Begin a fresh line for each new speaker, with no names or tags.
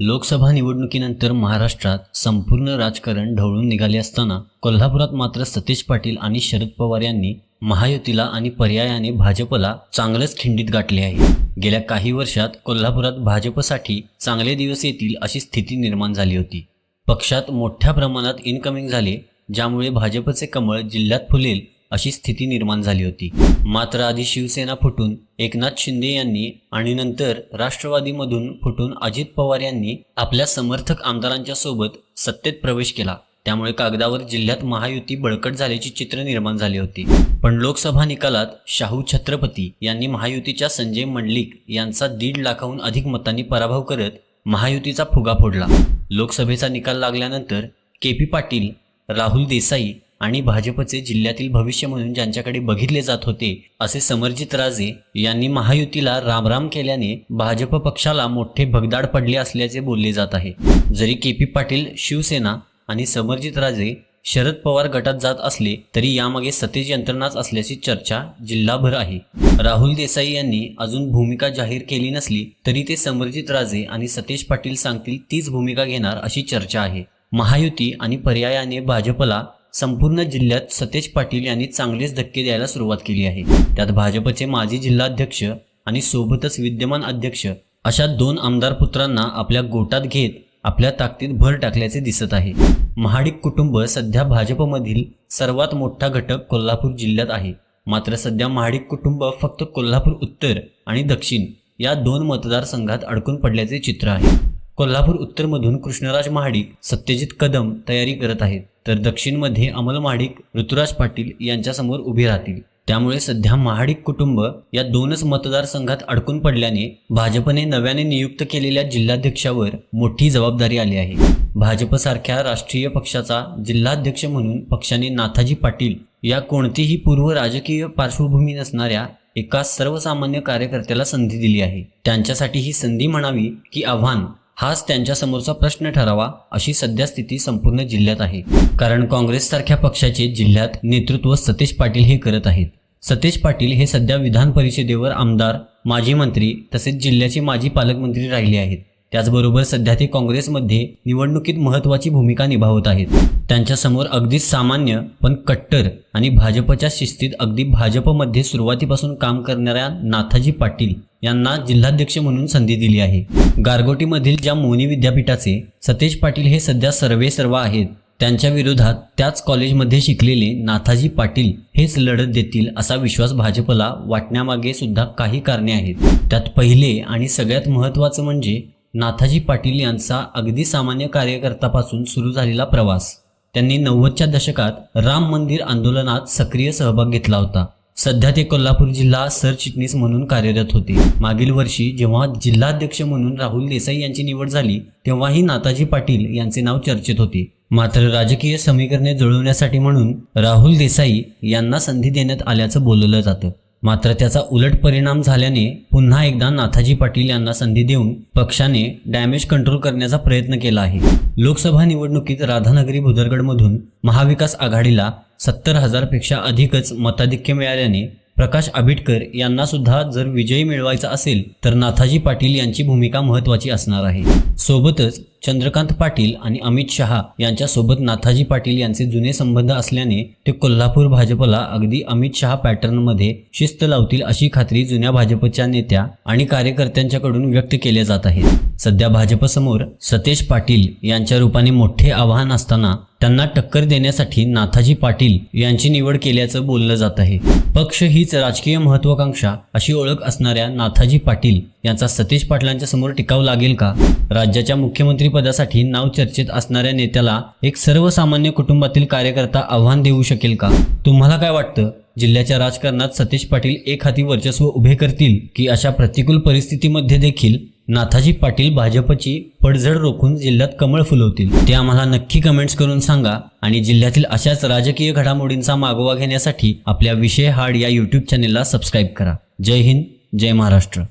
लोकसभा निवडणुकीनंतर महाराष्ट्रात संपूर्ण राजकारण ढवळून निघाले असताना कोल्हापुरात मात्र सतीश पाटील आणि शरद पवार यांनी महायुतीला आणि पर्यायाने भाजपला चांगलंच खिंडीत गाठले आहे. गेल्या काही वर्षात कोल्हापुरात भाजपसाठी चांगले दिवस येतील अशी स्थिती निर्माण झाली होती. पक्षात मोठ्या प्रमाणात इनकमिंग झाले ज्यामुळे भाजपचे कमळ जिल्ह्यात फुलेल अशी स्थिती निर्माण झाली होती. मात्र आधी शिवसेना फुटून एकनाथ शिंदे यांनी आणि नंतर राष्ट्रवादीमधून फुटून अजित पवार यांनी आपल्या समर्थक आमदारांच्या सोबत सत्तेत प्रवेश केला. त्यामुळे कागदावर जिल्ह्यात महायुती बळकट झाल्याची चित्र निर्माण झाली होती. पण लोकसभा निकालात शाहू छत्रपती यांनी महायुतीच्या संजय मंडलिक यांचा दीड लाखाहून अधिक मतांनी पराभव करत महायुतीचा फुगा फोडला. लोकसभेचा निकाल लागल्यानंतर के पी पाटील राहुल देसाई आणि भाजपचे जिल्ह्यातील भविष्य म्हणून ज्यांच्याकडे बघितले जात होते असे समरजित राजे यांनी महायुतीला रामराम केल्याने भाजप पक्षाला मोठे भगदाड पडले असल्याचे बोलले जात आहे. जरी के पी पाटील शिवसेना आणि समरजित राजे शरद पवार गटात जात असले तरी यामागे सतेज यंत्रणाच असल्याची चर्चा जिल्हाभर आहे. राहुल देसाई यांनी अजून भूमिका जाहीर केली नसली तरी ते समरजित राजे आणि सतेज पाटील सांगतील तीच भूमिका घेणार अशी चर्चा आहे. महायुती आणि पर्यायाने भाजपला संपूर्ण जिल्ह्यात सतेज पाटील यांनी चांगलेच धक्के द्यायला सुरुवात केली आहे. त्यात भाजपचे माजी जिल्हाध्यक्ष आणि सोबतच विद्यमान अध्यक्ष अशा दोन आमदार पुत्रांना आपल्या गोटात घेत आपल्या ताकदीत भर टाकल्याचे दिसत आहे. महाडिक कुटुंब सध्या भाजपमधील सर्वात मोठा घटक कोल्हापूर जिल्ह्यात आहे. मात्र सध्या महाडिक कुटुंब फक्त कोल्हापूर उत्तर आणि दक्षिण या दोन मतदारसंघात अडकून पडल्याचे चित्र आहे. कोल्हापूर उत्तरमधून कृष्णराज महाडिक सत्यजित कदम तयारी करत आहेत. तर दक्षिणमध्ये अमल महाडिक ऋतुराज पाटील यांच्यासमोर उभे राहतील. त्यामुळे सध्या महाडिक कुटुंब या दोनच मतदारसंघात अडकून पडल्याने भाजपने नव्याने नियुक्त केलेल्या जिल्हाध्यक्षावर मोठी जबाबदारी आली आहे. भाजपसारख्या राष्ट्रीय पक्षाचा जिल्हाध्यक्ष म्हणून पक्षाने नाथाजी पाटील या कोणतीही पूर्व राजकीय पार्श्वभूमी नसणाऱ्या एका सर्वसामान्य कार्यकर्त्याला संधी दिली आहे. त्यांच्यासाठी ही संधी म्हणावी की आव्हान हाच त्यांच्यासमोरचा प्रश्न ठरावा अशी सध्या स्थिती संपूर्ण जिल्ह्यात आहे. कारण काँग्रेससारख्या पक्षाचे जिल्ह्यात नेतृत्व सतीश पाटील हे करत आहेत. सतीश पाटील हे सध्या विधान परिषदेवर आमदार माजी मंत्री तसेच जिल्ह्याचे माजी पालकमंत्री राहिले आहेत. त्याचबरोबर सध्या ते काँग्रेसमध्ये निवडणुकीत महत्त्वाची भूमिका निभावत आहेत. त्यांच्यासमोर अगदी सामान्य पण कट्टर आणि भाजपच्या शिस्तीत अगदी भाजपमध्ये सुरुवातीपासून काम करणाऱ्या नाथाजी पाटील यांना जिल्हाध्यक्ष म्हणून संधी दिली आहे. गारगोटीमधील ज्या मोनी विद्यापीठाचे सतेज पाटील हे सध्या सर्वे सर्व आहेत त्यांच्या विरोधात त्याच कॉलेजमध्ये शिकलेले नाथाजी पाटील हेच लढत देतील असा विश्वास भाजपला वाटण्यामागे सुद्धा काही कारणे आहेत. त्यात पहिले आणि सगळ्यात महत्त्वाचं म्हणजे नाथाजी पाटील यांचा अगदी सामान्य कार्यकर्त्यापासून सुरू झालेला प्रवास. त्यांनी नव्वदच्या दशकात राम मंदिर आंदोलनात सक्रिय सहभाग घेतला होता. सध्या ते कोल्हापूर जिल्हा सरचिटणीस म्हणून कार्यरत होते. मागील वर्षी जेव्हा जिल्हाध्यक्ष म्हणून राहुल देसाई यांची निवड झाली तेव्हाही नाताजी पाटील यांचे नाव चर्चेत होते. मात्र राजकीय समीकरणे जुळवण्यासाठी म्हणून राहुल देसाई यांना संधी देण्यात आल्याचं बोललं जातं. मात्र त्याचा उलट परिणाम झाल्याने पुन्हा एकदा नाथाजी पाटील यांना संधी देऊन पक्षाने डॅमेज कंट्रोल करण्याचा प्रयत्न केला आहे. लोकसभा निवडणुकीत राधानगरी भुदरगडमधून महाविकास आघाडीला सत्तर हजारपेक्षा अधिकच मताधिक्य मिळाल्याने प्रकाश आबिटकर यांना सुद्धा जर विजयी मिळवायचा असेल तर नाथाजी पाटील यांची भूमिका महत्त्वाची असणार आहे. सोबतच चंद्रकांत पाटील आणि अमित शहा यांच्यासोबत नाथाजी पाटील यांचे जुने संबंध असल्याने ते कोल्हापूर भाजपला अगदी अमित शहा पॅटर्नमध्ये शिस्त लावतील अशी खात्री जुन्या भाजपच्या नेत्या आणि कार्यकर्त्यांच्याकडून व्यक्त केल्या जात आहे सध्या भाजपसमोर सतेज पाटील यांच्या रूपाने मोठे आव्हान असताना त्यांना टक्कर देण्यासाठी नाथाजी पाटील यांची निवड केल्याचं बोललं जात आहे. पक्ष हीच राजकीय महत्वाकांक्षा अशी ओळख असणाऱ्या नाथाजी पाटील यांचा सतीश पाटलांच्या समोर टिकाव लागेल का? राज्याच्या मुख्यमंत्रीपदासाठी नाव चर्चेत असणाऱ्या नेत्याला एक सर्वसामान्य कुटुंबातील कार्यकर्ता आव्हान देऊ शकेल का? तुम्हाला काय वाटतं? जिल्ह्याच्या राजकारणात सतीश पाटील एक हाती वर्चस्व उभे करतील की अशा प्रतिकूल परिस्थितीमध्ये देखील नाथाजी पाटील भाजपची पडझड रोखून जिल्ह्यात कमळ फुलवतील? ते आम्हाला नक्की कमेंट्स करून सांगा आणि जिल्ह्यातील अशाच राजकीय घडामोडींचा मागोवा घेण्यासाठी आपल्या विषय हाड या यूट्यूब चॅनेलला सबस्क्राईब करा. जय हिंद जय महाराष्ट्र.